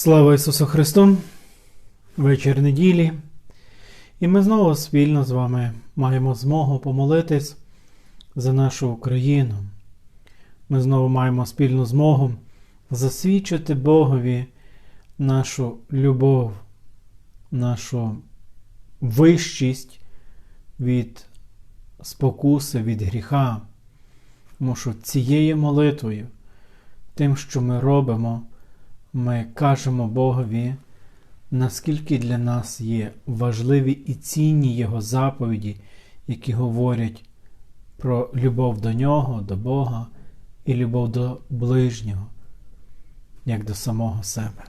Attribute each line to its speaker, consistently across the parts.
Speaker 1: Слава Ісусу Христу! Вечір неділі. І ми знову спільно з вами маємо змогу помолитись за нашу Україну. Ми знову маємо спільну змогу засвідчити Богові нашу любов, нашу вищість від спокуси, від гріха. Тому що цією молитвою, тим, що ми робимо, ми кажемо Богові, наскільки для нас є важливі і цінні Його заповіді, які говорять про любов до Нього, до Бога і любов до ближнього, як до самого себе.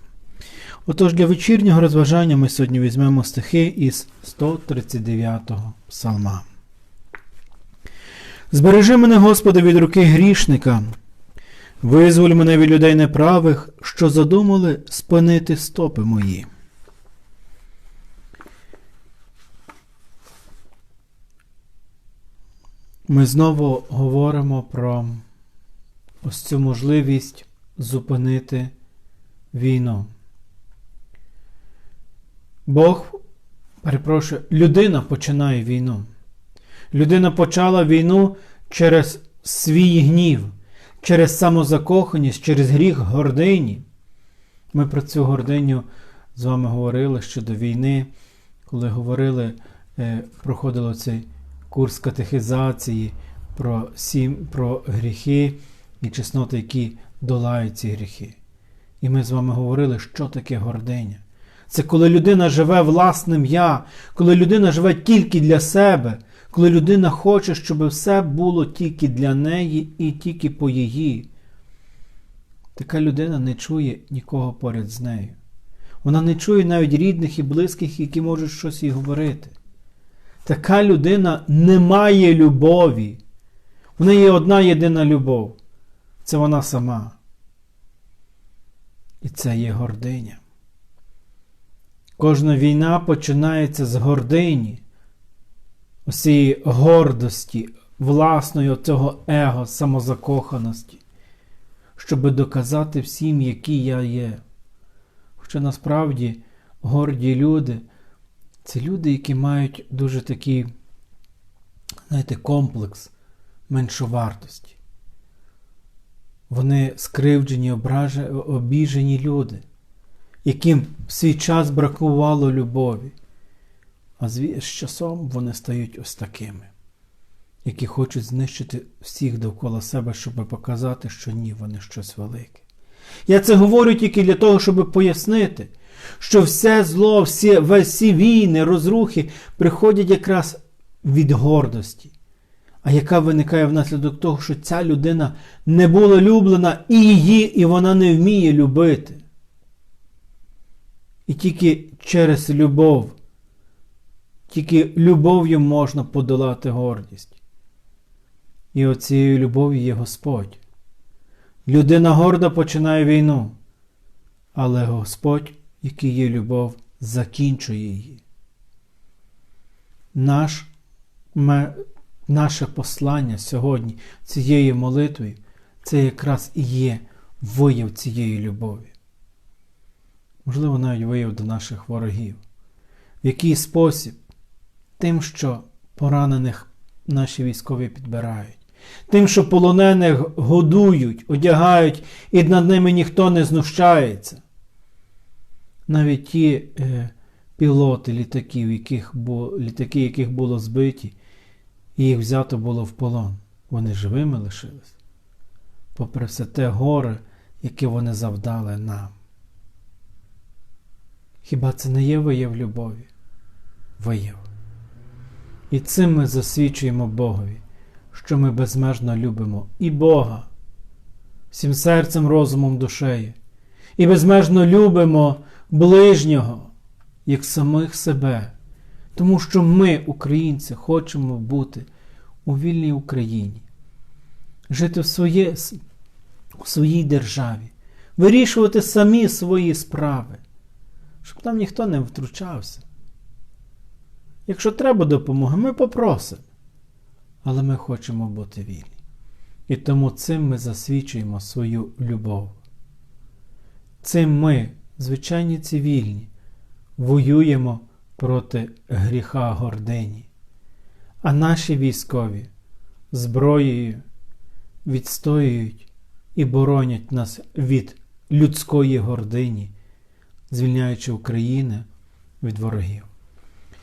Speaker 1: Отож, для вечірнього розважання ми сьогодні візьмемо стихи із 139-го псалма. Збережи мене, Господи, від руки грішника. Визволь мене від людей неправих, що задумали спинити стопи мої. Ми знову говоримо про ось цю можливість зупинити війну. Бог, перепрошую, людина починає війну. Людина почала війну через свій гнів через самозакоханість, через гріх гордині. Ми про цю гординю з вами говорили щодо війни, коли говорили, е, проходило цей курс катехізації про сім, про гріхи і чесноти, які долають ці гріхи. І ми з вами говорили, що таке гординя. Це коли людина живе власним я, коли людина живе тільки для себе, коли людина хоче, щоб все було тільки для неї і тільки по її. Така людина не чує нікого поряд з нею. Вона не чує навіть рідних і близьких, які можуть щось їй говорити. Така людина не має любові. В неї є одна єдина любов. Це вона сама. І це є гординя. Кожна війна починається з гордині цієї гордості, власної цього его, самозакоханості, щоб доказати всім, який я є. Хоча насправді горді люди це люди, які мають дуже такий, знаєте, комплекс меншовартості. Вони скривджені, обіжені люди, яким в свій час бракувало любові. А з часом вони стають ось такими, які хочуть знищити всіх довкола себе, щоб показати, що ні, вони щось велике. Я це говорю тільки для того, щоб пояснити, що все зло, всі, всі війни, розрухи приходять якраз від гордості, а яка виникає внаслідок того, що ця людина не була люблена і її, і вона не вміє любити. І тільки через любов. Тільки любов'ю можна подолати гордість. І оцією любов'ю є Господь. Людина горда починає війну, але Господь, який є любов, закінчує її. Наш, ми, Наше послання сьогодні цією молитвою це якраз і є вияв цієї любові. Можливо, навіть вияв до наших ворогів. В який спосіб тим, що поранених наші військові підбирають, тим, що полонених годують, одягають, і над ними ніхто не знущається. Навіть ті е, пілоти літаків, яких бу, літаки, яких було збиті, і їх взято було в полон, вони живими лишились, попри все те горе, яке вони завдали нам. Хіба це не є вияв любові? Вияв. І цим ми засвідчуємо Богові, що ми безмежно любимо і Бога, всім серцем, розумом, душею, і безмежно любимо ближнього, як самих себе, тому що ми, українці, хочемо бути у вільній Україні, жити в, своє, у своїй державі, вирішувати самі свої справи, щоб там ніхто не втручався. Якщо треба допомоги, ми попросимо. Але ми хочемо бути вільні. І тому цим ми засвідчуємо свою любов. Цим ми звичайні цивільні, воюємо проти гріха гордині, а наші військові зброєю відстоюють і боронять нас від людської гордині, звільняючи Україну від ворогів.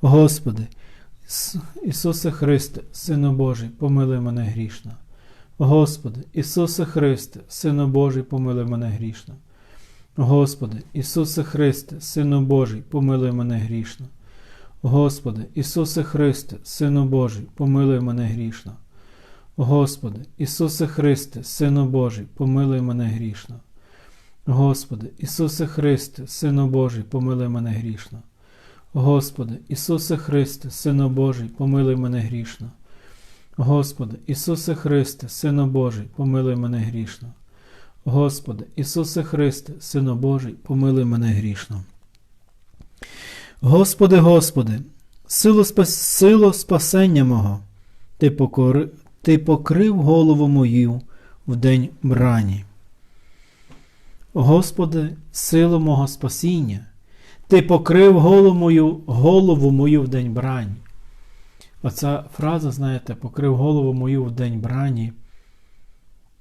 Speaker 1: Господи, Ісусе Христе, Сину Божий, помилуй мене грішно. Господи, Ісусе Христе, Сину Божий, помилуй мене грішно. Господи, Ісусе Христе, Сину Божий, помилуй мене грішно. Господи, Ісусе Христе, Сину Божий, помилуй мене грішно. Господи, Ісусе Христе, Сину Божий, помилуй мене грішно. Господи, Ісусе Христе, Сину Божий, помилуй мене грішно. Господи, Ісусе Христе, Сину Божий, помилуй мене грішно. Господи, Ісусе Христе, Сину Божий, помилуй мене грішно. Господи, Ісусе Христе, Сину Божий, помилуй мене грішно. Господи, Господи, силу, спас... силу спасення мого, Ти, покори... Ти покрив голову мою в день брані. Господи, силу мого спасіння, Ти покрив голову мою, голову мою в день брані. Оця фраза, знаєте, покрив голову мою в день брані.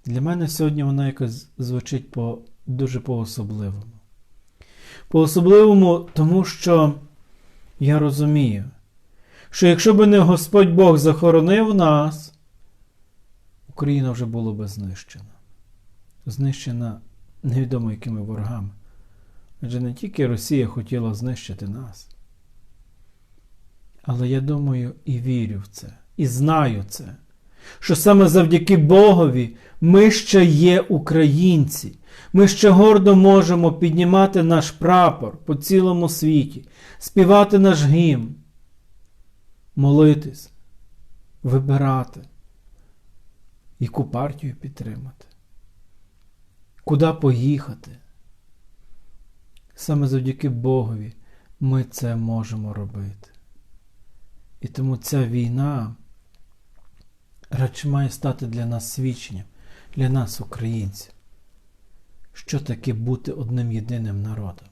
Speaker 1: Для мене сьогодні вона якось звучить по, дуже по-особливому. По-особливому, тому що я розумію, що якщо би не Господь Бог захоронив нас, Україна вже була би знищена. Знищена невідомо якими ворогами. Адже не тільки Росія хотіла знищити нас. Але я думаю і вірю в це, і знаю це, що саме завдяки Богові ми ще є українці. Ми ще гордо можемо піднімати наш прапор по цілому світі, співати наш гімн, молитись, вибирати, яку партію підтримати, куди поїхати. Саме завдяки Богові ми це можемо робити. І тому ця війна радше має стати для нас свідченням, для нас, українців, що таке бути одним єдиним народом,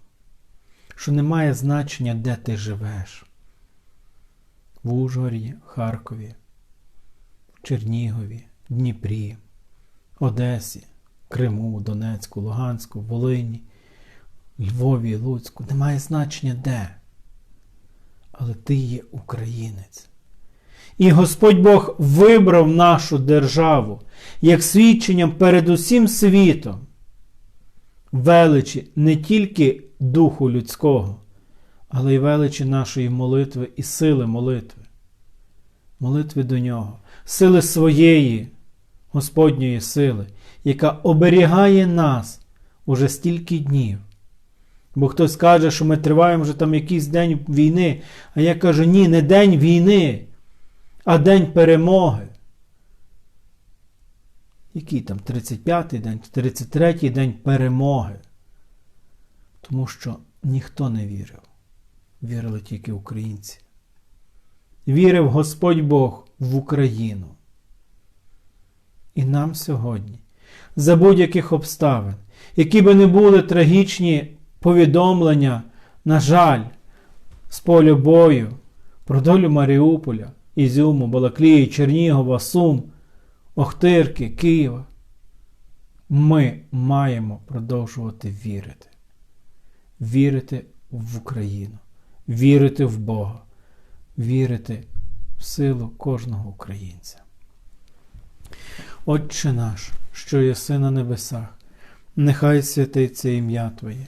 Speaker 1: що не має значення, де ти живеш. В Ужгороді, Харкові, Чернігові, Дніпрі, Одесі, Криму, Донецьку, Луганську, Волині, Львові, Луцьку. Немає значення де. Але ти є українець. І Господь Бог вибрав нашу державу як свідченням перед усім світом величі не тільки духу людського, але й величі нашої молитви і сили молитви. Молитви до нього, сили своєї Господньої сили, яка оберігає нас уже стільки днів. Бо хтось каже, що ми триваємо вже там якийсь день війни, а я кажу, ні, не день війни, а день перемоги. Який там 35-й день, 33-й день перемоги. Тому що ніхто не вірив. Вірили тільки українці. Вірив Господь Бог в Україну. І нам сьогодні, за будь-яких обставин, які би не були трагічні повідомлення, на жаль, з поля бою про долю Маріуполя, Ізюму, Балаклії, Чернігова, Сум, Охтирки, Києва. Ми маємо продовжувати вірити. Вірити в Україну, вірити в Бога, вірити в силу кожного українця. Отче наш, що єси на небесах, нехай святиться ім'я Твоє,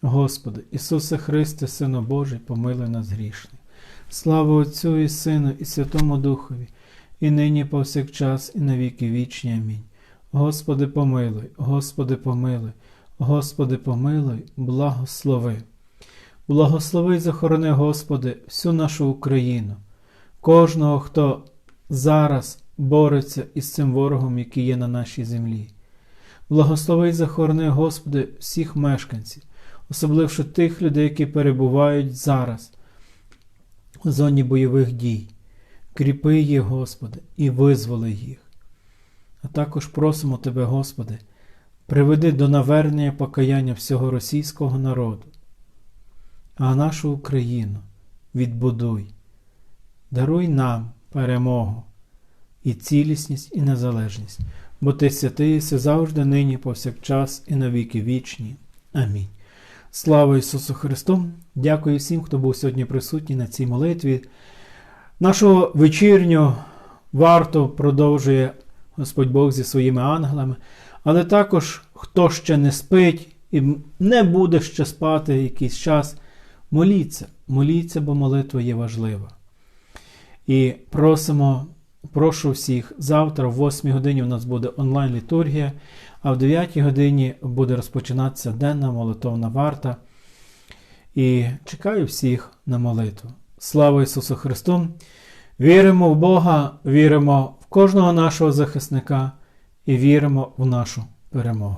Speaker 1: Господи, Ісусе Христе, Сину Божий, помилуй нас грішний. Слава Отцю і Сину, і Святому Духові, і нині повсякчас, і на віки вічні. Амінь. Господи, помилуй, Господи, помилуй, Господи, помилуй, благослови. Благослови й захорони, Господи, всю нашу Україну, кожного, хто зараз бореться із цим ворогом, який є на нашій землі. Благослови й захорони, Господи, всіх мешканців, особливо тих людей, які перебувають зараз у зоні бойових дій. Кріпи їх, Господи, і визволи їх. А також просимо Тебе, Господи, приведи до навернення покаяння всього російського народу, а нашу Україну відбудуй, даруй нам перемогу і цілісність, і незалежність, бо Ти святий єси завжди, нині, повсякчас, і на віки вічні. Амінь. Слава Ісусу Христу! Дякую всім, хто був сьогодні присутній на цій молитві. Нашу вечірню варту продовжує Господь Бог зі своїми ангелами, але також, хто ще не спить і не буде ще спати якийсь час, моліться, моліться, бо молитва є важлива. І просимо, прошу всіх, завтра, в 8 годині у нас буде онлайн-літургія, а в 9 годині буде розпочинатися денна молитовна варта. І чекаю всіх на молитву. Слава Ісусу Христу! Віримо в Бога, віримо в кожного нашого захисника і віримо в нашу перемогу.